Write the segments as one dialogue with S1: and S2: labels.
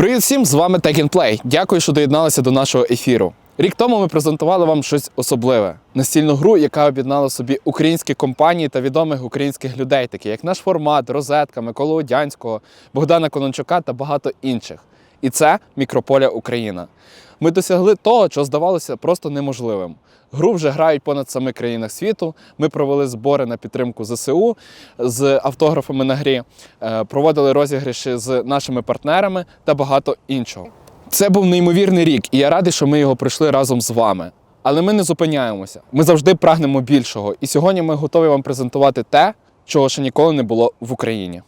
S1: Привіт всім, з вами Play. Дякую, що доєдналися до нашого ефіру. Рік тому ми презентували вам щось особливе настільну гру, яка об'єднала собі українські компанії та відомих українських людей, такі як наш формат, Розетка, Микола Одянського, Богдана Конончука та багато інших. І це Мікрополя Україна. Ми досягли того, що здавалося просто неможливим. Гру вже грають понад семи країнах світу. Ми провели збори на підтримку ЗСУ з автографами на грі, е, проводили розіграші з нашими партнерами та багато іншого. Це був неймовірний рік, і я радий, що ми його пройшли разом з вами. Але ми не зупиняємося. Ми завжди прагнемо більшого. І сьогодні ми готові вам презентувати те, чого ще ніколи не було в Україні.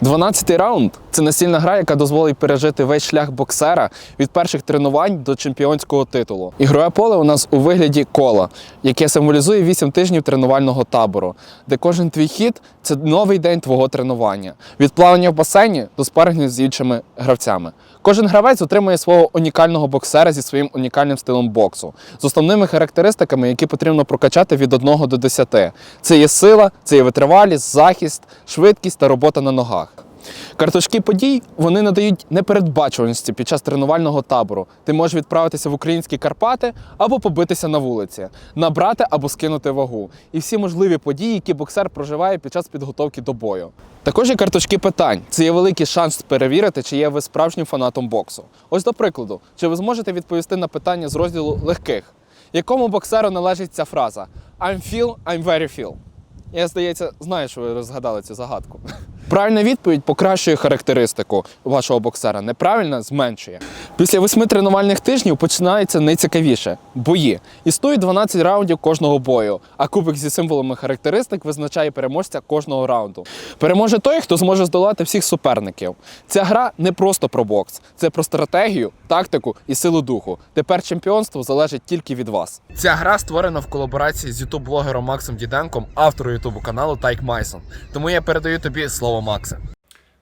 S1: Дванадцятий раунд це настільна гра, яка дозволить пережити весь шлях боксера від перших тренувань до чемпіонського титулу. Ігрове поле у нас у вигляді кола, яке символізує 8 тижнів тренувального табору, де кожен твій хід це новий день твого тренування. Від плавання в басейні до спарингів з іншими гравцями. Кожен гравець отримує свого унікального боксера зі своїм унікальним стилем боксу, з основними характеристиками, які потрібно прокачати від 1 до 10. Це є сила, це є витривалість, захист, швидкість та робота на ногах. Карточки подій вони надають непередбачуваності під час тренувального табору. Ти можеш відправитися в українські Карпати або побитися на вулиці, набрати або скинути вагу. І всі можливі події, які боксер проживає під час підготовки до бою. Також є карточки питань. Це є великий шанс перевірити, чи є ви справжнім фанатом боксу. Ось до прикладу, чи ви зможете відповісти на питання з розділу легких, якому боксеру належить ця фраза I'm feel, I'm very feel. Я, здається, знаю, що ви розгадали цю загадку. Правильна відповідь покращує характеристику вашого боксера. Неправильна зменшує. Після восьми тренувальних тижнів починається найцікавіше бої. Існує 12 раундів кожного бою, а кубик зі символами характеристик визначає переможця кожного раунду. Переможе той, хто зможе здолати всіх суперників. Ця гра не просто про бокс, це про стратегію, тактику і силу духу. Тепер чемпіонство залежить тільки від вас. Ця гра створена в колаборації з ютуб-блогером Максом Діденком, автору ютубу каналу Тайк Майсон. Тому я передаю тобі слово Максе.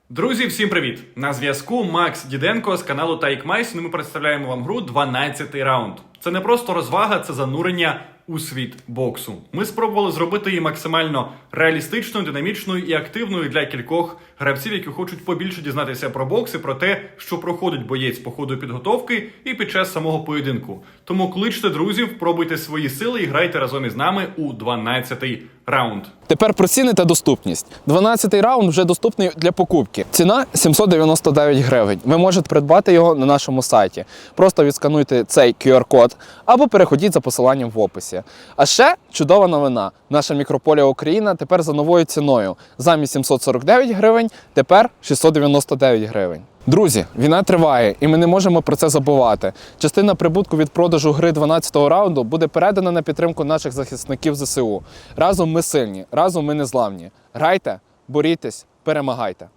S2: Друзі, всім привіт! На зв'язку Макс Діденко з каналу Тайк Майсон. Ми представляємо вам гру 12 раунд. Це не просто розвага, це занурення у світ боксу. Ми спробували зробити її максимально реалістичною, динамічною і активною для кількох гравців, які хочуть побільше дізнатися про бокс і про те, що проходить боєць по ходу підготовки і під час самого поєдинку. Тому кличте друзів, пробуйте свої сили і грайте разом із нами у 12 раунд.
S1: Тепер про ціни та доступність. 12-й раунд вже доступний для покупки. Ціна 799 гривень. Ви можете придбати його на нашому сайті. Просто відскануйте цей QR-код або переходіть за посиланням в описі. А ще чудова новина: наша мікрополія Україна тепер за новою ціною. Замість 749 гривень, тепер 699 гривень. Друзі, війна триває, і ми не можемо про це забувати. Частина прибутку від продажу гри 12-го раунду буде передана на підтримку наших захисників ЗСУ. Разом ми сильні, разом ми незламні. Грайте, борітесь, перемагайте.